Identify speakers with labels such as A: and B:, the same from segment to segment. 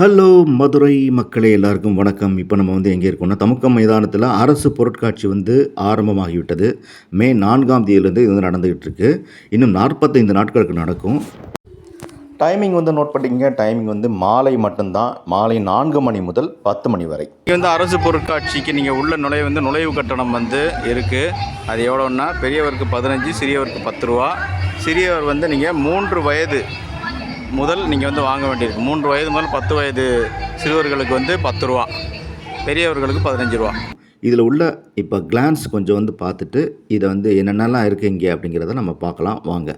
A: Hello Madurai மக்களே எல்லாருக்கும் வணக்கம். இப்போ நம்ம வந்து எங்கே இருக்கோம்னா தமுக்கம் மைதானத்தில் அரசு பொருட்காட்சி வந்து ஆரம்பமாகிவிட்டது. மே நான்காம் தேதியிலேருந்து இது வந்து நடந்துகிட்டு இருக்கு இன்னும் நாற்பத்தைந்து நாட்களுக்கு நடக்கும். டைமிங் வந்து நோட் பண்ணிக்கங்க. டைமிங் வந்து மாலை மட்டும்தான். மாலை நான்கு மணி முதல் பத்து மணி வரை.
B: இங்கே வந்து அரசு பொருட்காட்சிக்கு நீங்கள் உள்ள நுழைய வந்து நுழைவு கட்டணம் வந்து இருக்குது அது எவ்வளோன்னா பெரியவருக்கு பதினஞ்சு சிறியவருக்கு பத்து ரூபா. சிறியவர் வந்து நீங்கள் மூன்று வயது முதல் நீங்கள் வந்து வாங்க வேண்டியிருக்கு மூன்று வயது முதல் பத்து வயது சிறுவர்களுக்கு வந்து பத்து ரூபா. பெரியவர்களுக்கு பதினஞ்சு ரூபா.
A: இதில் உள்ள இப்போ கிளான்ஸ் கொஞ்சம் வந்து பார்த்துட்டு இதை வந்து என்னென்னலாம் இருக்குது இங்கே அப்படிங்கிறத நம்ம பார்க்கலாம். வாங்க.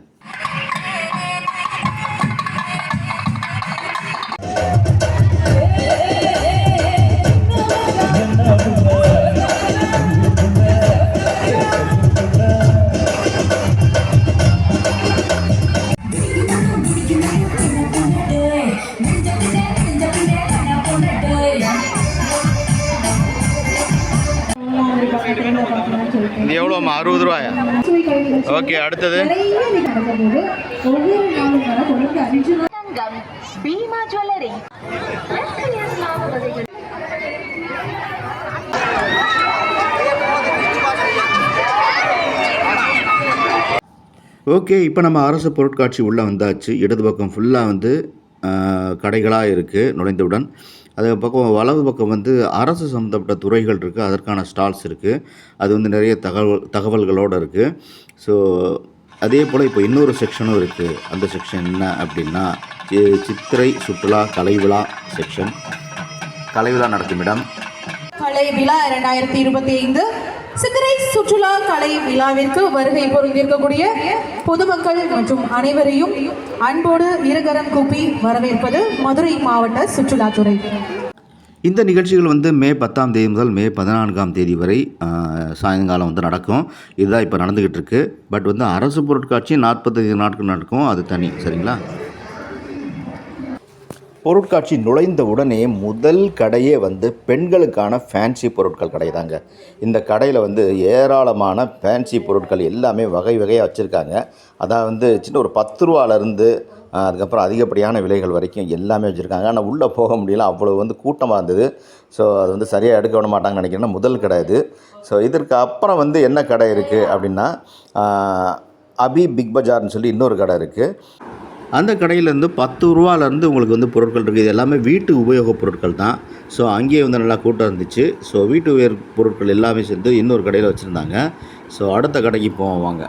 B: ஓகே அடுத்தது.
C: பீமா ஜுவல்லரி.
A: ஓகே இப்போ நம்ம அரசு பொருட்காட்சி உள்ளே வந்தாச்சு. இடது பக்கம் ஃபுல்லாக வந்து கடைகளாக இருக்குது நுழைந்தவுடன். அது பக்கம் வலது பக்கம் வந்து அரசு சம்மந்தப்பட்ட துறைகள் இருக்குது அதற்கான ஸ்டால்ஸ் இருக்குது அது வந்து நிறைய தகவல் தகவல்களோடு இருக்குது ஸோ அதே போல் இப்போ இன்னொரு செக்ஷனும் இருக்குது அந்த செக்ஷன் என்ன அப்படின்னா சித்திரை சுற்றுலா கலைவிழா செக்ஷன். கலைவிழா நடத்தும் நடக்கும் இடம்.
D: கலை விழா இரண்டாயிரத்தி இருபத்தி ஐந்து. சித்திரை சுற்றுலா கலை விழாவிற்கு வருகை பொருந்திருக்கக்கூடிய பொதுமக்கள் மற்றும் அனைவரையும் அன்போடு இருகரம் கூப்பி வரவேற்பது மதுரை மாவட்ட சுற்றுலாத்துறை.
A: இந்த நிகழ்ச்சிகள் வந்து மே பத்தாம் தேதி முதல் மே பதினான்காம் தேதி வரை சாயங்காலம் வந்து நடக்கும். இதுதான் இப்போ நடந்துக்கிட்டு இருக்கு. பட் வந்து அரசு பொருட்காட்சி நாற்பத்தைந்து நாட்கள் நடக்கும். அது தனி சரிங்களா? பொருட்காட்சி நுழைந்த உடனே முதல் கடையே வந்து பெண்களுக்கான ஃபேன்சி பொருட்கள் கடை தாங்க. இந்த கடையில் வந்து ஏராளமான ஃபேன்சி பொருட்கள் எல்லாமே வகை வகையாக வச்சுருக்காங்க. அதான் வந்து சின்ன ஒரு பத்து ரூபாலேருந்து அதுக்கப்புறம் அதிகப்படியான விலைகள் வரைக்கும் எல்லாமே வச்சுருக்காங்க. ஆனால் உள்ளே போக முடியல. அவ்வளோ வந்து கூட்டமாக இருந்தது. ஸோ அது வந்து சரியாக எடுக்க விட மாட்டாங்கன்னு நினைக்கிறேன்னா முதல் கடை இது ஸோ இதற்கு அப்புறம் வந்து என்ன கடை இருக்குது அப்படின்னா அபி பிக் பஜார்னு சொல்லி இன்னொரு கடை இருக்குது அந்த கடையிலேருந்து பத்து ரூபாலேருந்து உங்களுக்கு வந்து பொருட்கள் இருக்குது. இது எல்லாமே வீட்டு உபயோகப் பொருட்கள் தான். ஸோ அங்கேயே வந்து நல்லா கூட்டம் இருந்துச்சு. ஸோ வீட்டு உபயோக பொருட்கள் எல்லாமே சேர்ந்து இன்னொரு கடையில் வச்சுருந்தாங்க. ஸோ அடுத்த கடைக்கு போவோம் வாங்க.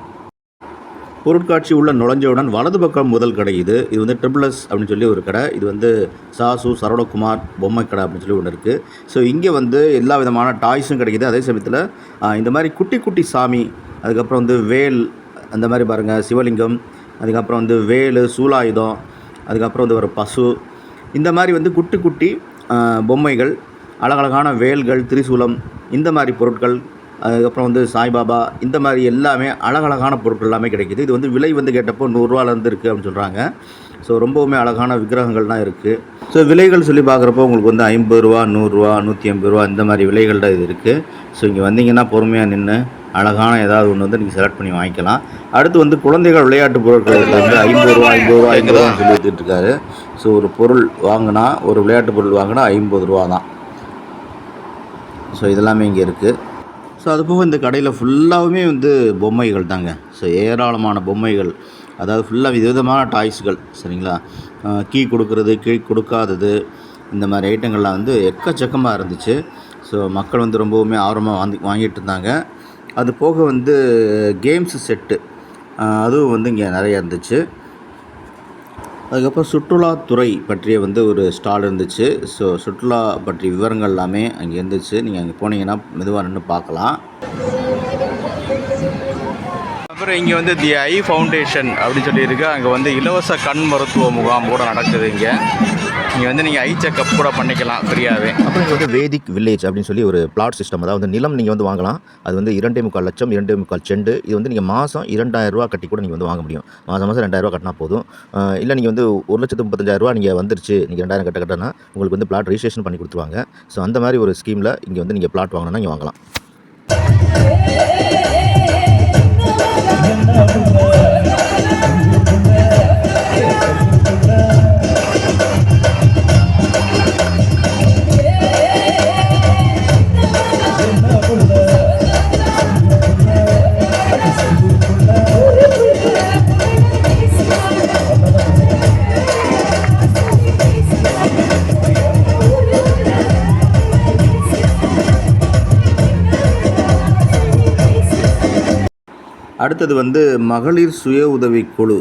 A: பொருட்காட்சி உள்ள நுழைஞ்சவுடன் வலது பக்கம் முதல் கடை இது. இது வந்து ட்ரிபிள்எஸ் அப்படின்னு சொல்லி ஒரு கடை. இது வந்து சாசு சரவணகுமார் பொம்மை கடை அப்படின்னு சொல்லி ஒன்று இருக்குது ஸோ இங்கே வந்து எல்லா விதமான டாய்ஸும் கிடைக்குது. அதே சமயத்தில் இந்த மாதிரி குட்டி குட்டி சாமி அதுக்கப்புறம் வந்து வேல் அந்த மாதிரி பாருங்கள் சிவலிங்கம் அதுக்கப்புறம் வந்து வேல் சூலாயுதம் அதுக்கப்புறம் வந்து ஒரு பசு. இந்த மாதிரி வந்து குட்டி குட்டி பொம்மைகள் அழகழகான வேல்கள் திரிசூலம் இந்த மாதிரி பொருட்கள் அதுக்கப்புறம் வந்து சாய்பாபா இந்த மாதிரி எல்லாமே அழகழகான பொருட்கள் எல்லாமே கிடைக்குது. இது வந்து விலை வந்து கேட்டப்போ நூறுரூவாலேருந்து இருக்குது அப்படின்னு சொல்கிறாங்க ஸோ ரொம்பவுமே அழகான விக்கிரகங்கள்லாம் இருக்குது ஸோ விலைகள் சொல்லி பார்க்குறப்போ உங்களுக்கு வந்து ஐம்பது ரூபா நூறுரூவா நூற்றி ஐம்பது ரூபா இந்த மாதிரி விலைகள் தான் இது இருக்குது ஸோ இங்கே வந்தீங்கன்னா பொறுமையாக நின்று அழகான ஏதாவது ஒன்று வந்து நீங்கள் செலக்ட் பண்ணி வாங்கிக்கலாம். அடுத்து வந்து குழந்தைகள் விளையாட்டு பொருட்கள் இருக்காங்க ஐம்பது ரூபா ஐம்பது ரூபா ஐம்பது சொல்லி வித்துட்டு இருக்காரு ஸோ ஒரு பொருள் வாங்கினா ஒரு விளையாட்டு பொருள் வாங்கினா ஐம்பது ரூபா தான். ஸோ இதெல்லாமே இங்கே இருக்குது ஸோ அது போக இந்த கடையில் ஃபுல்லாகவுமே வந்து பொம்மைகள் தாங்க. ஸோ ஏராளமான பொம்மைகள். அதாவது ஃபுல்லாக விதவிதமான டாய்ஸ்கள் சரிங்களா? கீ கொடுக்கறது கீ கொடுக்காதது இந்த மாதிரி ஐட்டங்கள்லாம் வந்து எக்கச்சக்கமாக இருந்துச்சு. ஸோ மக்கள் வந்து ரொம்பவுமே ஆர்வமாக வாங்கி வாங்கிட்டு இருந்தாங்க. அது போக வந்து கேம்ஸு செட்டு அதுவும் வந்து இங்கே நிறைய இருந்துச்சு. அதுக்கப்புறம் சுற்றுலாத்துறை பற்றிய வந்து ஒரு ஸ்டால் இருந்துச்சு. ஸோ சுற்றுலா பற்றிய விவரங்கள் எல்லாமே அங்கே இருந்துச்சு. நீங்கள் அங்கே போனீங்கன்னா மெதுவாக நின்று பார்க்கலாம்.
B: அப்புறம் இங்கே வந்து தி ஐ ஃபவுண்டேஷன் அப்படின்னு சொல்லியிருக்கு. அங்கே வந்து இலவச கண் மருத்துவ முகாம் கூட நடக்குது இங்கே. இங்கே வந்து நீங்கள் ஐ செக்கப் கூட பண்ணிக்கலாம் ஃப்ரீயாகவே
A: அப்புறம் இங்கே வந்து வேதிக் வில்லேஜ் அப்படின்னு சொல்லி ஒரு பிளாட் சிஸ்டம் அதாவது நிலம் நீங்கள் வந்து வாங்கலாம் அது வந்து இரண்டே முக்கால் லட்சம் இரண்டே முக்கால் செண்டு இது வந்து நீங்கள் மாதம் இரண்டாயிரம் ரூபா கட்டி கூட நீங்கள் வந்து வாங்க முடியும் மாதம் மாதம் ரெண்டாயிரம் ரூபா கட்டினா போதும் இல்லை நீங்கள் வந்து ஒரு லட்சத்து முப்பத்தஞ்சாயிரம் ரூபா நீங்கள் வந்துருச்சு நீங்கள் ரெண்டாயிரம் கட்ட கட்டினா உங்களுக்கு வந்து பிளாட் ரிஜிஸ்ட்ரேஷன் பண்ணி கொடுத்துருவாங்க ஸோ அந்த மாதிரி ஒரு ஸ்கீமில் இங்கே வந்து நீங்கள் பிளாட் வாங்கினா இங்கே வாங்கலாம் அடுத்தது வந்து மகளிர் சுய உதவி குழு.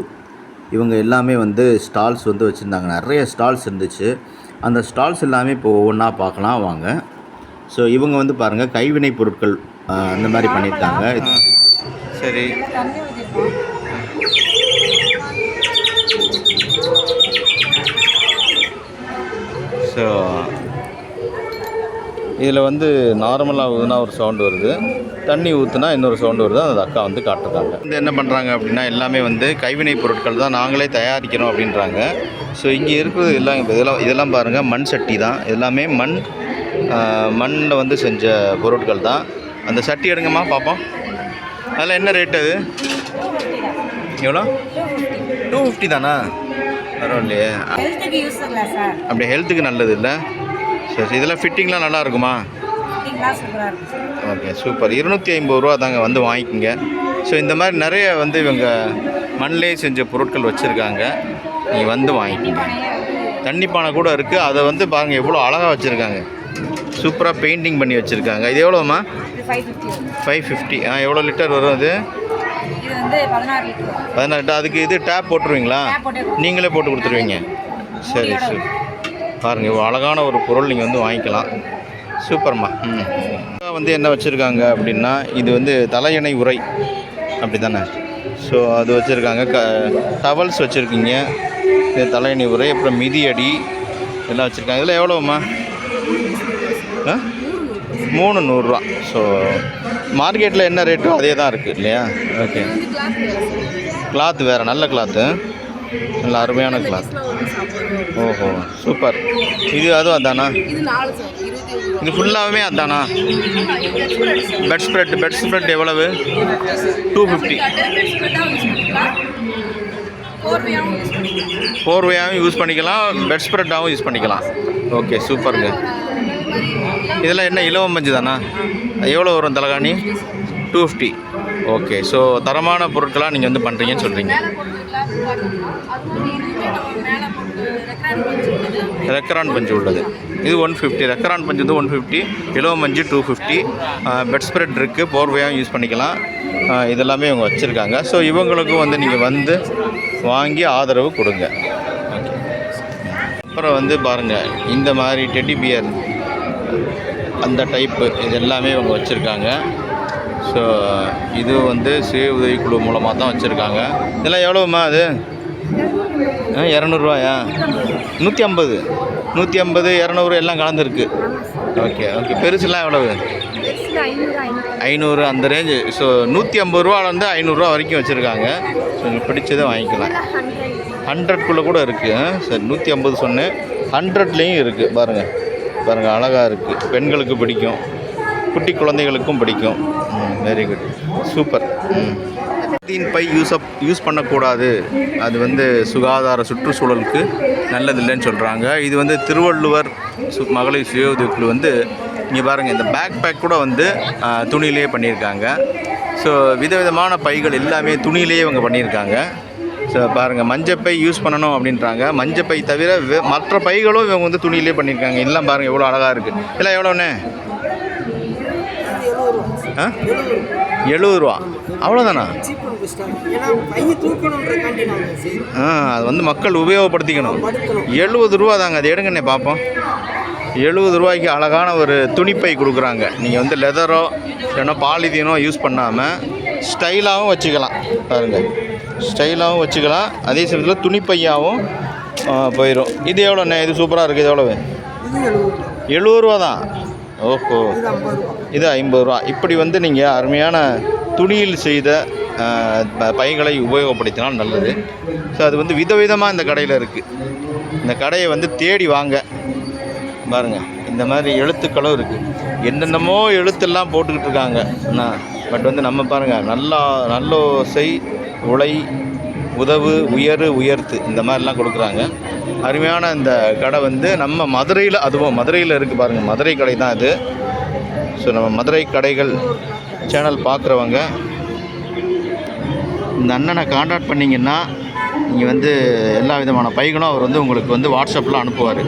A: இவங்க எல்லாமே வந்து ஸ்டால்ஸ் வந்து வச்சுருந்தாங்க. நிறைய ஸ்டால்ஸ் இருந்துச்சு. அந்த ஸ்டால்ஸ் எல்லாமே இப்போ ஒவ்வொன்றா பார்க்கலாம் வாங்க. ஸோ இவங்க வந்து பாருங்கள் கைவினை பொருட்கள் அந்த மாதிரி பண்ணியிருக்காங்க.
B: சரி. ஸோ இதில் வந்து நார்மலாக ஊதுனா ஒரு சவுண்டு வருது. தண்ணி ஊற்றுனா இன்னொரு சவுண்டு வருது. அந்த அக்கா வந்து காட்டுறாங்க. வந்து என்ன பண்ணுறாங்க அப்படின்னா எல்லாமே வந்து கைவினை பொருட்கள் தான் நாங்களே தயாரிக்கிறோம் அப்படின்றாங்க. ஸோ இங்கே இருக்கிறது எல்லாம் இப்ப இதெல்லாம் இதெல்லாம் பாருங்கள் மண் சட்டி தான். எல்லாமே மண் மண்ணில் வந்து செஞ்ச பொருட்கள் தான். அந்த சட்டி எடுங்கம்மா பார்ப்போம் அதில் என்ன ரேட் அது? எவ்வளோ? டூ ஃபிஃப்டி தானா? பரவாயில்லையே.
E: ஹெல்த்துக்கு யூஸ் இல்லை சார்
B: அப்படி ஹெல்த்துக்கு நல்லது இல்லை? சரி இதெல்லாம் ஃபிட்டிங்லாம் நல்லா இருக்குமா. Okay super. இருநூற்றி ஐம்பது ரூபா தாங்க வந்து வாங்கிக்கோங்க. ஸோ இந்த மாதிரி நிறைய வந்து இவங்க மண்ணிலே செஞ்ச பொருட்கள் வச்சுருக்காங்க. நீங்கள் வந்து வாங்கிக்கோங்க. தண்ணி பானை கூட இருக்குது அதை வந்து பாருங்கள் எவ்வளோ அழகாக வச்சுருக்காங்க. சூப்பராக பெயிண்டிங் பண்ணி வச்சுருக்காங்க. இது எவ்வளோம்மா?
E: ஃபைவ் ஃபிஃப்டி
B: ஆ எவ்வளோ லிட்டர் வரும் அது?
E: பதினாறு லிட்டர்.
B: அதுக்கு இது டேப் போட்டுருவீங்களா. நீங்களே போட்டு கொடுத்துருவீங்க. சரி சரி. பாருங்கள் இவ்வளோ அழகான ஒரு பொருள் நீங்கள் வந்து வாங்கிக்கலாம். சூப்பர்மா. ம். வந்து என்ன வச்சுருக்காங்க அப்படின்னா இது வந்து தலையணை உரை. அப்படி தானே ஸோ அது வச்சுருக்காங்க. க டவல்ஸ் வச்சுருக்கீங்க. இது தலையணை உரை அப்புறம் மிதியடி இதெல்லாம் வச்சுருக்காங்க. இதெல்லாம் எவ்வளோம்மா ஆ? மூணு நூறுரூவா ஸோ மார்க்கெட்டில் என்ன ரேட்டோ அதே தான் இருக்குது இல்லையா? ஓகே. கிளாத் வேறு நல்ல கிளாத்து நல்ல அருமையான கிளாத் ஓஹோ சூப்பர். இது அதுவும் அதானா? இது ஃபுல்லாகவே அதானா? பெட் ஸ்ப்ரெட் பெட் ஸ்ப்ரெட் எவ்வளவு? டூ ஃபிஃப்டி ஃபோர்வேயாகவும் யூஸ் பண்ணிக்கலாம். பெட் ஸ்ப்ரெட்டாகவும் யூஸ் பண்ணிக்கலாம் ஓகே சூப்பருங்க. இதெல்லாம் என்ன இலவம் பஞ்சு தானா? எவ்வளோ வரும் தலகாணி? டூ ஃபிஃப்டி ஓகே ஸோ தரமான பொருட்களாக நீங்கள் வந்து பண்ணுறீங்கன்னு சொல்கிறீங்க ரெக்கரான் பஞ்சு உள்ளது. இது ஒன் ஃபிஃப்டி ரெக்கரான் பஞ்சு வந்து ஒன் ஃபிஃப்டி இலவ மஞ்சு டூ ஃபிஃப்டி பெட் ஸ்ப்ரெட் இருக்குது போர்வையாகவும் யூஸ் பண்ணிக்கலாம். இதெல்லாமே இவங்க வச்சுருக்காங்க. ஸோ இவங்களுக்கும் வந்து நீங்கள் வந்து வாங்கி ஆதரவு கொடுங்க. ஓகே அப்புறம் வந்து பாருங்கள் இந்த மாதிரி டெட்டி பியர் அந்த டைப்பு இது எல்லாமே இவங்க வச்சுருக்காங்க. ஸோ இது வந்து சுய உதவிக்குழு மூலமாக தான் வச்சுருக்காங்க. இதெல்லாம் எவ்வளோம்மா அது? ஆ இரநூறுவாயா? நூற்றி ஐம்பது. நூற்றி ஐம்பது இரநூறு எல்லாம் கலந்துருக்கு. ஓகே ஓகே பெருசுலாம் எவ்வளவு? ஐநூறு அந்த ரேஞ்சு ஸோ நூற்றி ஐம்பது ரூபாலேருந்து ஐநூறுரூவா வரைக்கும் வச்சுருக்காங்க. ஸோ நீங்கள் பிடிச்சதை வாங்கிக்கலாம். ஹண்ட்ரட்குள்ளே கூட இருக்குது சரி நூற்றி ஐம்பது சொன்னேன். ஹண்ட்ரட்லேயும் இருக்குது பாருங்கள் பாருங்கள் அழகாக இருக்குது பெண்களுக்கு பிடிக்கும். குட்டி குழந்தைகளுக்கும் பிடிக்கும். Very good super hmm. தீன் பை யூஸ் அப் யூஸ் பண்ணக்கூடாது. அது வந்து சுகாதார சுற்றுச்சூழலுக்கு நல்லதில்லைன்னு சொல்கிறாங்க இது வந்து திருவள்ளுவர் சு மகளிர் சுய உதவிக்குழு வந்து இங்கே பாருங்கள் இந்த பேக் பேக் கூட வந்து துணியிலேயே பண்ணியிருக்காங்க. ஸோ விதவிதமான பைகள் எல்லாமே துணியிலேயே இவங்க பண்ணியிருக்காங்க. ஸோ பாருங்கள் மஞ்சப்பை யூஸ் பண்ணணும் அப்படின்றாங்க. மஞ்சப்பை தவிர மற்ற பைகளும் இவங்க வந்து துணியிலே பண்ணியிருக்காங்க. எல்லாம் பாருங்கள் எவ்வளோ அழகாக இருக்குது இதெல்லாம் எவ்வளோண்ணே ஆ? எழுபது ரூபா அவ்வளோதானா ஆ அது வந்து மக்கள் உபயோகப்படுத்திக்கணும். எழுபது ரூபா தாங்க அது எடுங்கண்ணே பார்ப்போம் எழுபது ரூபாய்க்கு அழகான ஒரு துணிப்பை கொடுக்குறாங்க. நீங்கள் வந்து லெதரோ இல்லைன்னா பாலிதீனோ யூஸ் பண்ணாமல் ஸ்டைலாகவும் வச்சுக்கலாம். பாருங்கள் ஸ்டைலாகவும் வச்சுக்கலாம். அதே சமயத்தில் துணிப்பையாகவும் போயிடும் இது எவ்வளோண்ணே இது சூப்பராக இருக்குது இது எவ்வளவு? எழுபது ரூபா தான். ஓஹோ. இது ஐம்பது ரூபா. இப்படி வந்து நீங்கள் அருமையான துணியில் செய்த ப- பைகளை உபயோகப்படுத்தினால் நல்லது. ஸோ அது வந்து விதவிதமாக இந்த கடையில் இருக்குது இந்த கடையை வந்து தேடி வாங்க. பாருங்கள் இந்த மாதிரி எழுத்துக்களும் இருக்குது என்னென்னமோ எழுத்தெல்லாம் போட்டுக்கிட்டு இருக்காங்க. என்ன பட் வந்து நம்ம பாருங்கள் நல்லா நல்லோசை உழை உதவு உயரு உயர்த்து இந்த மாதிரிலாம் கொடுக்குறாங்க. அருமையான இந்த கடை வந்து நம்ம மதுரையில் அதுவும் மதுரையில் இருக்குது பாருங்கள் மதுரை கடை தான் இது. ஸோ நம்ம மதுரை கடைகள் சேனல் பார்க்குறவங்க இந்த அண்ணனை காண்டாக்ட் பண்ணிங்கன்னா நீங்கள் வந்து எல்லா விதமான பைகளும் அவர் வந்து உங்களுக்கு வந்து வாட்ஸ்அப்பில் அனுப்புவார்.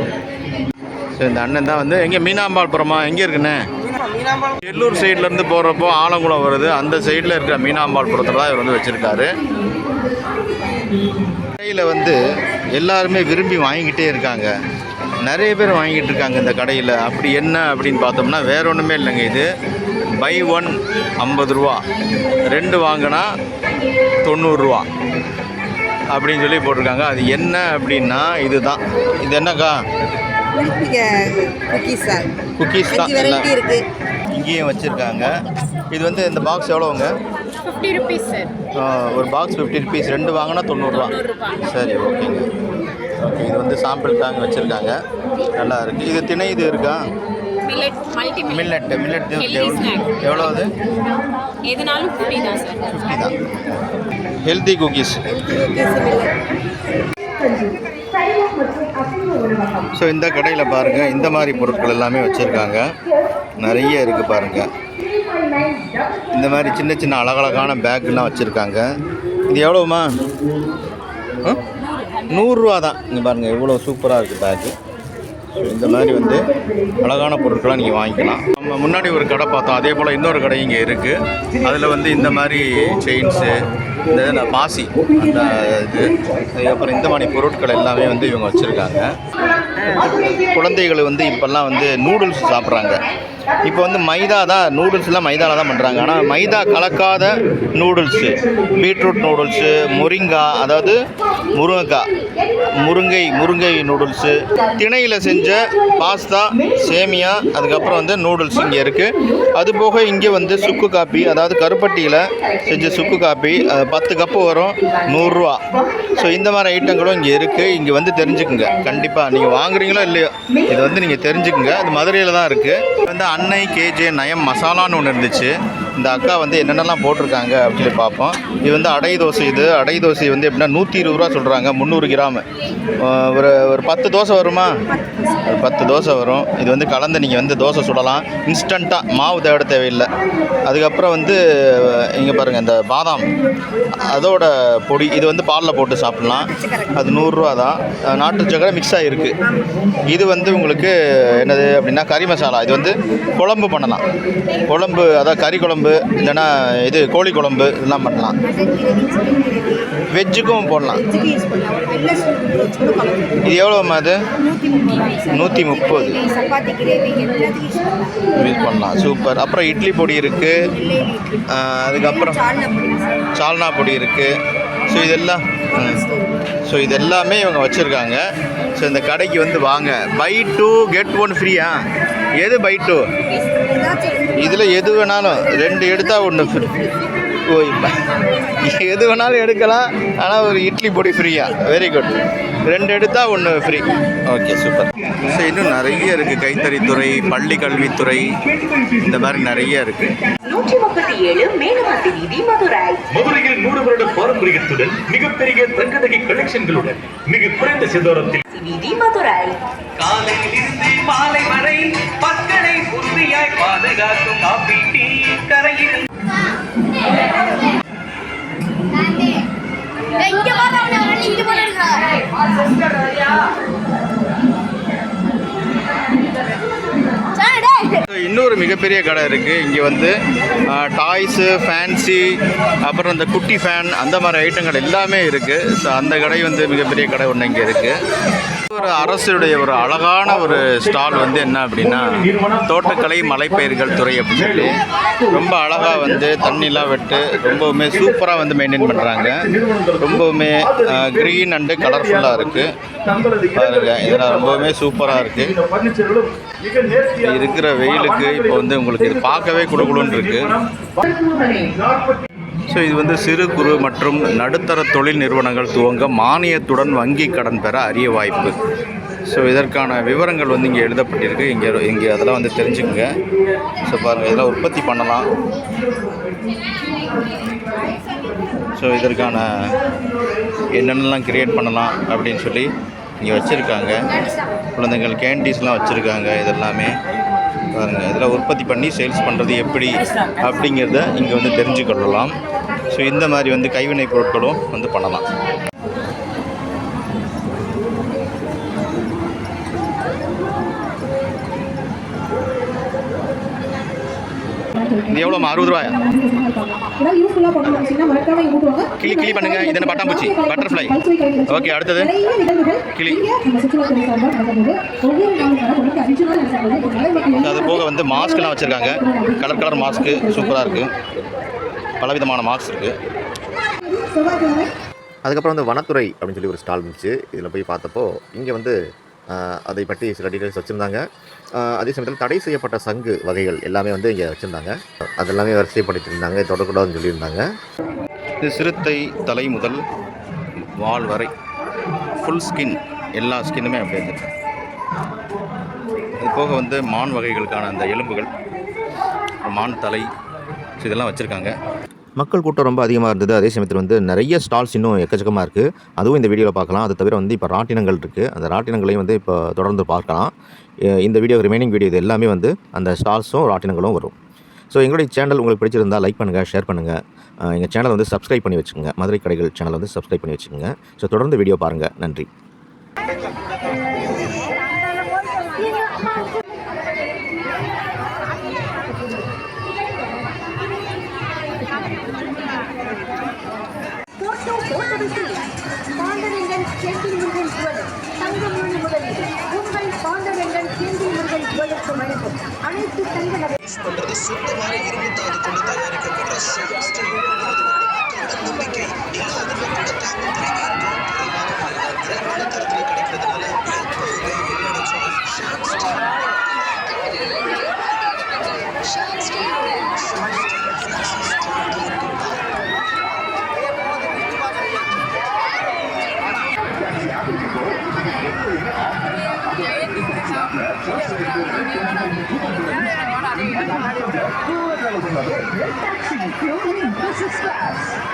B: ஸோ இந்த அண்ணன் தான் வந்து எங்கே மீனாம்பாள்புரமா? எங்கே இருக்குண்ணே எல்லூர் சைட்லேருந்து போகிறப்போ ஆலங்குளம் வருது. அந்த சைடில் இருக்கிற மீனாம்பாள்புரத்தில் தான் இவர் வந்து வச்சுருக்காரு. கடையில் வந்து எல்லாருமே விரும்பி வாங்கிக்கிட்டே இருக்காங்க. நிறைய பேர் வாங்கிட்டு இருக்காங்க இந்த கடையில். அப்படி என்ன அப்படின்னு பார்த்தோம்னா வேற ஒன்றுமே இல்லைங்க இது. பை ஒன் ஐம்பது ரூபா. ரெண்டு வாங்கினா தொண்ணூறுரூவா அப்படின்னு சொல்லி போட்டிருக்காங்க. அது என்ன அப்படின்னா இதுதான். இது என்னக்கா?
E: குக்கீஸ்
B: குக்கீஸ் தான்.
E: இருக்கு.
B: இங்கேயும் வச்சுருக்காங்க. இது வந்து இந்த பாக்ஸ் எவ்வளோங்க
E: ஃபிஃப்டி ருபீஸ் சார்
B: ஒரு பாக்ஸ் ஃபிஃப்டி ருபீஸ் ரெண்டு வாங்கினா தொண்ணூறுரூவா சரி ஓகேங்க ஓகே இது வந்து சாம்பிளுக்காக வச்சுருக்காங்க. நல்லா இருக்குது இது திணை இது இருக்கா?
E: மில்லட் மல்டி
B: மில்லட் எவ்வளோ அது?
E: எதுனாலும் ஃபிஃப்டி தான் சார்
B: ஃபிஃப்டி தான். ஹெல்தி குக்கீஸ் ஸோ இந்த கடையில் பாருங்கள் இந்த மாதிரி பொருட்கள் எல்லாமே வச்சுருக்காங்க. நிறைய இருக்குது பாருங்கள் இந்த மாதிரி சின்ன சின்ன அழகழகான பேக்கெலாம் வச்சுருக்காங்க. இது எவ்வளோமா நூறுரூவா தான் இங்கே பாருங்கள் எவ்வளோ சூப்பராக இருக்குது பேக்கு. இந்த மாதிரி வந்து அழகான பொருட்களாக நீங்கள் வாங்கிக்கலாம். நம்ம முன்னாடி ஒரு கடை பார்த்தோம். அதே போல் இன்னொரு கடை இங்கே இருக்குது அதில் வந்து இந்த மாதிரி செயின்ஸு இந்த இந்த பாசி அந்த இது அதுக்கப்புறம் இந்த மாதிரி பொருட்கள் எல்லாமே வந்து இவங்க வச்சுருக்காங்க. குழந்தைகள் வந்து இப்போல்லாம் வந்து நூடுல்ஸ் சாப்பிட்றாங்க. இப்போ வந்து மைதா தான் நூடுல்ஸ்லாம் மைதாவில் தான் பண்ணுறாங்க ஆனால் மைதா கலக்காத நூடுல்ஸு பீட்ரூட் நூடுல்ஸு முருங்கா அதாவது முருங்கைக்காய் முருங்கை முருங்கை நூடுல்ஸு திணையில் செஞ்ச பாஸ்தா சேமியா அதுக்கப்புறம் வந்து நூடுல்ஸ் இங்கே இருக்குது அது போக இங்கே வந்து சுக்கு காப்பி அதாவது கருப்பட்டியில் செஞ்ச சுக்கு காப்பி அது பத்து கப்பு வரும் நூறுரூவா. ஸோ இந்த மாதிரி ஐட்டங்களும் இங்கே இருக்குது இங்கே வந்து தெரிஞ்சுக்குங்க. கண்டிப்பாக நீங்கள் வாங்குறீங்களோ இல்லையோ இது வந்து நீங்கள் தெரிஞ்சுக்குங்க. அது மதுரையில் தான் இருக்குது வந்து அன்னை கேஜே நயம் மசாலான்னு ஒன்று இருந்துச்சு. இந்த அக்கா வந்து என்னென்னலாம் போட்டிருக்காங்க அப்படின்னு சொல்லி பார்ப்போம். இது வந்து அடை தோசை இது. அடை தோசை வந்து எப்படின்னா நூற்றி இருபது ரூபா சொல்கிறாங்க முந்நூறு கிராம். ஒரு ஒரு பத்து தோசை வருமா? ஒரு பத்து தோசை வரும். இது வந்து கலந்து நீங்கள் வந்து தோசை சுடலாம். இன்ஸ்டண்ட்டாக மாவு தேட தேவையில்லை. அதுக்கப்புறம் வந்து இங்கே பாருங்கள் இந்த பாதாம். அதோட பொடி இது வந்து பாலில் போட்டு சாப்பிட்லாம். அது நூறுரூவா தான். நாட்டு சக்கரை மிக்ஸ் ஆகிருக்கு இது வந்து உங்களுக்கு என்னது அப்படின்னா கறி மசாலா. இது வந்து குழம்பு பண்ணலாம். குழம்பு அதாவது கறி குழம்பு இல்லைன்னா இது கோழி குழம்பு இதெல்லாம் பண்ணலாம். வெஜ்ஜுக்கும் போடலாம். இது எவ்வளோம்மா அது? நூற்றி முப்பது.
E: யூஸ் பண்ணலாம்.
B: சூப்பர். அப்புறம் இட்லி பொடி இருக்குது அதுக்கப்புறம்
E: சால்னா பொடி
B: சால்னா பொடி இருக்குது ஸோ இதெல்லாம் ஸோ இது எல்லாமே இவங்க வச்சுருக்காங்க. ஸோ இந்த கடைக்கு வந்து வாங்க. பை டூ கெட் ஒன் ஃப்ரீயா எது பை டூ இதில் எது வேணாலும் ரெண்டு எடுத்தால் ஒன்று. ஓ இப்ப எது வேணாலும் எடுக்கலாம். ஆனால் ஒரு இட்லி பொடி ஃப்ரீயா வெரி குட் ரெண்டு எடுத்தால் ஒன்று ஃப்ரீ ஓகே சூப்பர் ஸோ இன்னும் நிறைய இருக்குது கைத்தறித்துறை பள்ளி கல்வித்துறை இந்த மாதிரி நிறைய இருக்குது
C: நூற்றி முப்பத்தி ஏழு மேலமாசி வீதி மதுரை.
F: மதுரையில் நூறு வருட பாரம்பரியத்துடன் மிகப்பெரிய தங்க நகை கலெக்ஷன்களுடன் மிக குறைந்த சிதறத்தில்
C: வீதி மதுரை.
G: காலையில் இருந்து மாலை வரை மக்களை உறுதியாய் பாதுகாக்கும் காப்பி டீ கரையில்.
B: இன்னொரு மிகப்பெரிய கடை இருக்குது இங்கே வந்து டாய்ஸு ஃபேன்சி அப்புறம் இந்த குட்டி ஃபேன் அந்த மாதிரி ஐட்டங்கள் எல்லாமே இருக்குது ஸோ அந்த கடை வந்து மிகப்பெரிய கடை ஒன்று இங்கே இருக்குது ஒரு அரசுடைய ஒரு அழகான ஒரு ஸ்டால் வந்து என்ன அப்படின்னா தோட்டக்கலை மலைப்பயிர்கள் துறை அப்படின்னு சொல்லி. ரொம்ப அழகாக வந்து தண்ணிலாம் விட்டு ரொம்பவுமே சூப்பராக வந்து மெயின்டைன் பண்ணுறாங்க ரொம்பவுமே க்ரீன் அண்டு கலர்ஃபுல்லாக இருக்குது பாருங்க இதெல்லாம் ரொம்பவுமே சூப்பராக இருக்குது இருக்கிற வெயிலுக்கு இப்போ வந்து உங்களுக்கு இது பார்க்கவே குடுகுடுன்னு இருக்குது ஸோ இது வந்து சிறு குறு மற்றும் நடுத்தர தொழில் நிறுவனங்கள் துவங்க மானியத்துடன் வங்கி கடன் பெற அரிய வாய்ப்பு. ஸோ இதற்கான விவரங்கள் வந்து இங்கே எழுதப்பட்டிருக்கு. இங்கே இங்கே அதெல்லாம் வந்து தெரிஞ்சுக்கங்க. ஸோ பாருங்கள் இதெல்லாம் உற்பத்தி பண்ணலாம். ஸோ இதற்கான என்னென்னலாம் கிரியேட் பண்ணலாம் அப்படின்னு சொல்லி இங்கே வச்சுருக்காங்க. குழந்தைகள் கேண்டீஸ்லாம் வச்சுருக்காங்க இதெல்லாமே. பாருங்கள் இதில் உற்பத்தி பண்ணி சேல்ஸ் பண்ணுறது எப்படி அப்படிங்கிறத இங்கே வந்து தெரிஞ்சுக்கொள்ளலாம் ஸோ இந்த மாதிரி வந்து கைவினைப் பொருட்களும் வந்து பண்ணலாம். இது எவ்வளோம்மா அறுபது ரூபாயா? கிளி கிளி பண்ணுங்க. இது என்ன பட்டாம்பூச்சி பட்டர்ஃப்ளை ஓகே அடுத்தது. கிளி. அது போக வந்து மாஸ்க்லாம் வச்சுருக்காங்க. கலர் கலர் மாஸ்க்கு சூப்பராக இருக்குது பலவிதமான மாஸ்க் இருக்குது
A: அதுக்கப்புறம் வந்து வனத்துறை அப்படின்னு சொல்லி ஒரு ஸ்டால் இருந்துச்சு. இதில் போய் பார்த்தப்போ இங்கே வந்து அதை பற்றி சில டீட்டெயில்ஸ் வச்சுருந்தாங்க. அதே சமயத்தில் தடை செய்யப்பட்ட சங்கு வகைகள் எல்லாமே வந்து இங்கே வச்சுருந்தாங்க. அதெல்லாமே வரிசைப்படுத்தியிருந்தாங்க தொடக்கூடாதுன்னு சொல்லியிருந்தாங்க.
B: இது சிறுத்தை தலை முதல் வால் வரை ஃபுல் ஸ்கின் எல்லா ஸ்கின்னுமே அப்படியே இருக்கு இது போக வந்து மான் வகைகளுக்கான அந்த எலும்புகள் மான் தலை இதெல்லாம் வச்சுருக்காங்க.
A: மக்கள் கூட்டம் ரொம்ப அதிகமாக இருந்தது. அதே சமயத்தில் வந்து நிறைய ஸ்டால்ஸ் இன்னும் எக்கச்சக்கமாக இருக்குது அதுவும் இந்த வீடியோவில் பார்க்கலாம். அது தவிர வந்து இப்போ ராட்டினங்கள் இருக்குது அந்த ராட்டினங்களையும் வந்து இப்போ தொடர்ந்து பார்க்கலாம். இந்த வீடியோ ரிமைனிங் வீடியோ இது எல்லாமே வந்து அந்த ஸ்டால்ஸும் ராட்டினங்களும் வரும். ஸோ எங்களுடைய சேனல் உங்களுக்கு பிடிச்சிருந்தா லைக் பண்ணுங்கள் ஷேர் பண்ணுங்கள் எங்கள் சேனல் வந்து சப்ஸ்கிரைப் பண்ணி வச்சுக்கோங்க. மதுரை கடைகள் சேனல் வந்து சப்ஸ்கிரைப் பண்ணி வச்சுக்கோங்க. ஸோ தொடர்ந்து வீடியோ பாருங்கள் நன்றி.
H: போட்டோ போட்டோவில் பாண்டரங்கன் முருகன் ஜுவல்லர் தங்கமணி முதலீடு உங்கள் பாண்டரங்கன் செந்தி முருகன் ஜுவல்லருக்கு வழங்கும் அனைத்து தங்க
I: பண்றது சுத்தமான கொண்டு தயாரிக்கப்பட்ட நம்பிக்கை இல்லாத மக்களோட தாக்கும் தெரியுங்க குறைவான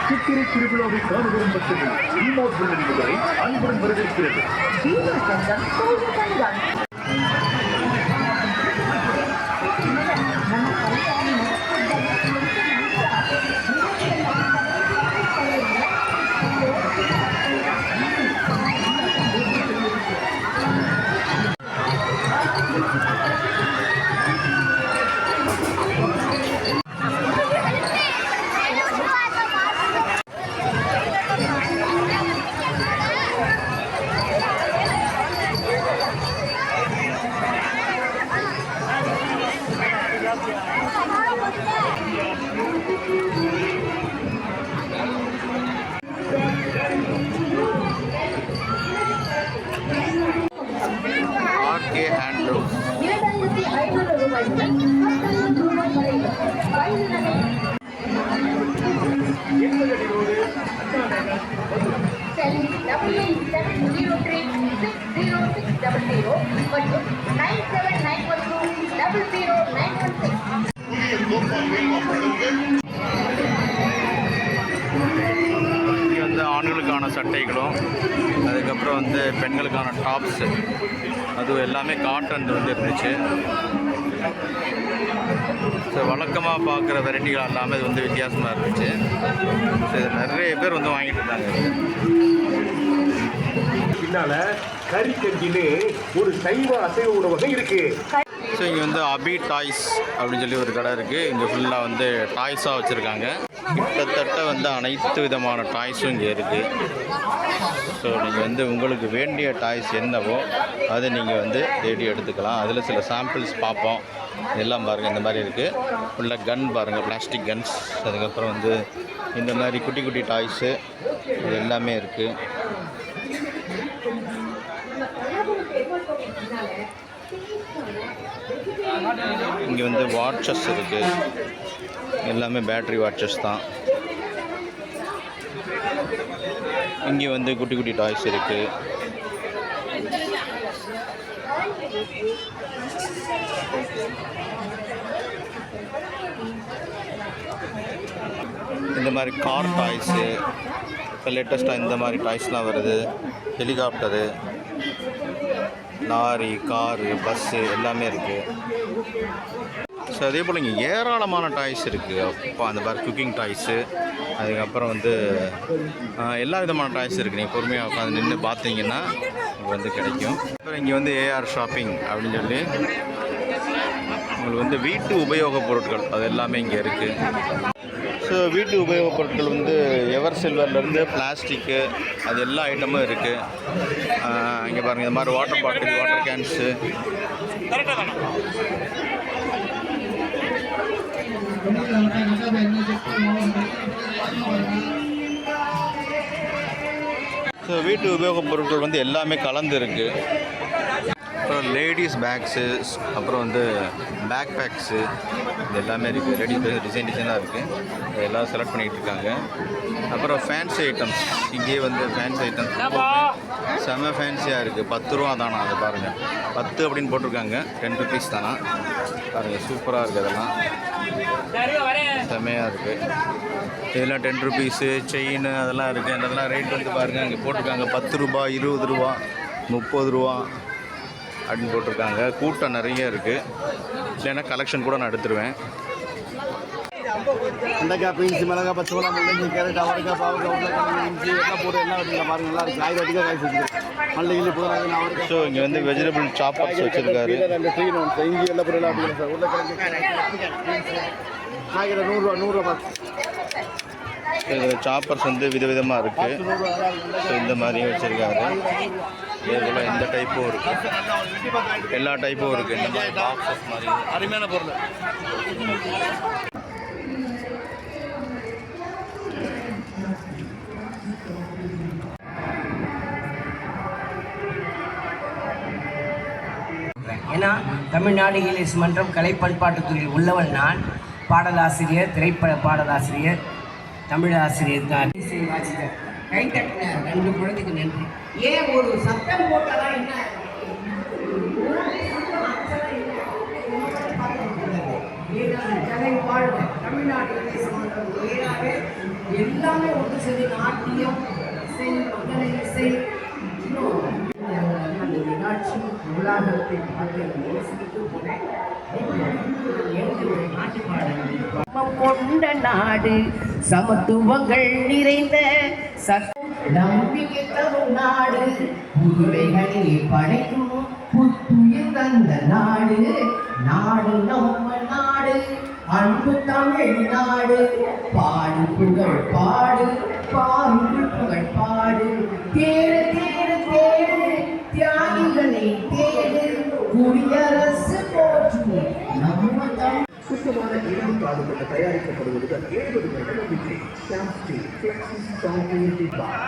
F: சித்திரை திருவிழாவை காண வரும் பட்சத்தில் ஈமோட் முன்னணி முதலை அன்புடன் வரவேற்கிறது
B: ஆர்கே ஹேண்ட்லூம்
H: இரண்டாயிரத்தி ஐநூறு ரூபாய் முதல் பத்தாயிரம் ரூபாய் வரை வயது நகை cell double eight seven zero three six zero six double zero மற்றும் nine seven nine one two double zero nine one six
B: இங்கே வந்து ஆண்களுக்கான சட்டைகளும் அதுக்கப்புறம் வந்து பெண்களுக்கான டாப்ஸு அது எல்லாமே காட்டன் வந்து இருந்துச்சு. ஸோ வழக்கமாக பார்க்குற வெரைட்டிகள் எல்லாமே இது வந்து வித்தியாசமாக இருந்துச்சு. ஸோ இது நிறைய பேர் வந்து வாங்கிட்டு இருந்தாங்க.
F: பின்னால கறி கஞ்சின்னு ஒரு சைவ அசைவ உணவகம் இருக்கு.
B: ஸோ இங்கே வந்து அபி டாய்ஸ் அப்படின்னு சொல்லி ஒரு கடை இருக்குது இங்கே ஃபுல்லாக வந்து டாய்ஸாக வச்சுருக்காங்க. கிட்டத்தட்ட வந்து அனைத்து விதமான டாய்ஸும் இங்கே இருக்குது. ஸோ நீங்கள் வந்து உங்களுக்கு வேண்டிய டாய்ஸ் என்னவோ அதை நீங்கள் வந்து தேடி எடுத்துக்கலாம். அதில் சில சாம்பிள்ஸ் பார்ப்போம். எல்லாம் பாருங்கள் இந்த மாதிரி இருக்குது. உள்ள கன் பாருங்கள் பிளாஸ்டிக் கன்ஸ் அதுக்கப்புறம் வந்து இந்த மாதிரி குட்டி குட்டி டாய்ஸு இது எல்லாமே இருக்குது இங்கே வந்து வாட்சஸ் இருக்குது எல்லாமே பேட்ரி வாட்சஸ் தான். இங்கே வந்து குட்டி குட்டி டாய்ஸ் இருக்குது இந்த மாதிரி கார் டாய்ஸு இப்போ லேட்டஸ்ட்டாக இந்த மாதிரி டாய்ஸ்லாம் வருது. ஹெலிகாப்டரு லாரி காரு பஸ்ஸு எல்லாமே இருக்குது ஸோ அதே போல் இங்கே ஏராளமான டாய்ஸ் இருக்குது அப்போ அந்த மாதிரி குக்கிங் டாய்ஸு அதுக்கப்புறம் வந்து எல்லா விதமான டாய்ஸ் இருக்குது நீங்கள் பொறுமையாக உட்காந்து நின்று பார்த்தீங்கன்னா இங்கே வந்து கிடைக்கும். அப்புறம் இங்கே வந்து ஏஆர் ஷாப்பிங் அப்படின்னு சொல்லி உங்களுக்கு வந்து வீட்டு உபயோகப் பொருட்கள் அது எல்லாமே இங்கே இருக்குது ஸோ வீட்டு உபயோகப் பொருட்கள் வந்து எவர் சில்வர்லேருந்து பிளாஸ்டிக்கு அது எல்லா ஐட்டமும் இருக்குது இங்கே பாருங்கள் இந்த மாதிரி water bottle water cans so வீட்டு உபயோகப் பொருட்கள் வந்து எல்லாமே கலந்து இருக்குது அப்புறம் லேடிஸ் பேக்ஸு அப்புறம் வந்து பேக் பேக்ஸு இது எல்லாமே இருக்குது லேடிஸ் டிசைன் டிசைனாக இருக்குது எல்லாம் செலக்ட் பண்ணிகிட்டு இருக்காங்க. அப்புறம் ஃபேன்சி ஐட்டம்ஸ் இங்கேயே வந்து ஃபேன்சி ஐட்டம்ஸ் செம்ம ஃபேன்சியாக இருக்குது பத்து ரூபா தானா? அது பாருங்கள் பத்து அப்படின்னு போட்டிருக்காங்க. டென் ருபீஸ் தானா? பாருங்கள் சூப்பராக இருக்குது அதெல்லாம். செம்மையாக இருக்குது இதெல்லாம் டென் ருபீஸு செயின் அதெல்லாம் இருக்குது அதெல்லாம் ரேட் வந்து பாருங்கள் அங்கே போட்டிருக்காங்க. பத்து ரூபா இருபது ரூபா முப்பது ரூபா அப்படின்னு போட்டிருக்காங்க. கூட்டம் நிறைய இருக்குது இல்லைன்னா கலெக்ஷன் கூட நான் எடுத்துருவேன்.
J: வெண்டைக்காய் பீன்ஸ் மிளகாய் பச்சை மிளகா முள்ளங்கி கேரட் அவரைக்காய் பாவக்காய் உருளைக்கிழங்கு இஞ்சி எல்லாம் போட்டு எல்லாம் வச்சுருங்க பாருங்கள் நல்லா காய் அதிகமாக காய்
B: ஸோ இங்கே வந்து வெஜிடபிள் சாப்பர்ஸ் வச்சுருக்காரு.
J: உருளைக்கிழங்கு. நூறுரூவா நூறுரூவா
B: இதில் சாப்பர்ஸ் வந்து விதவிதமாக இருக்குது ஸோ இந்த மாதிரியும் வச்சுருக்காரு. இதே இந்த டைப்பும் இருக்குது எல்லா டைப்பும் இருக்குது இந்த மாதிரி பாக்ஸஸ் மாதிரி
J: அருமையான பொருள்.
K: ஏன்னா தமிழ்நாடு இங்கிலீஷ் மன்றம் கலை பண்பாட்டுத்துறையில் உள்ளவன் நான். பாடலாசிரியர் திரைப்பட பாடலாசிரியர் தமிழ் ஆசிரியர் தான் கை தட்டின ரெண்டு குழந்தைக்கு நன்றி. ஏன் ஒரு சத்தம் போட்டாதான் என்ன? கலை தமிழ்நாடு எல்லாமே ஒன்று சேர்ந்து நாட்டியம் இசை மகன இசை இன்னும் அந்த நிகழ்ச்சி உலகத்தை பார்த்து நேசித்து கொண்ட நாடு சமத்துவங்கள் நிறைந்த நம்பிக்கை தரும் நாடு புதுவைகளை படைக்கும் புத்துயிர் தந்த நாடு நாடு நம்ம நாடு அன்பு தமிழ் நாடு பாடு புகழ் பாடு
J: சுத்தமான இரும்பு பாடுபட்டு தயாரிக்கப்படுவதுடன் எழுபது வருட நம்பிக்கை சாம்ஸ்டி பார்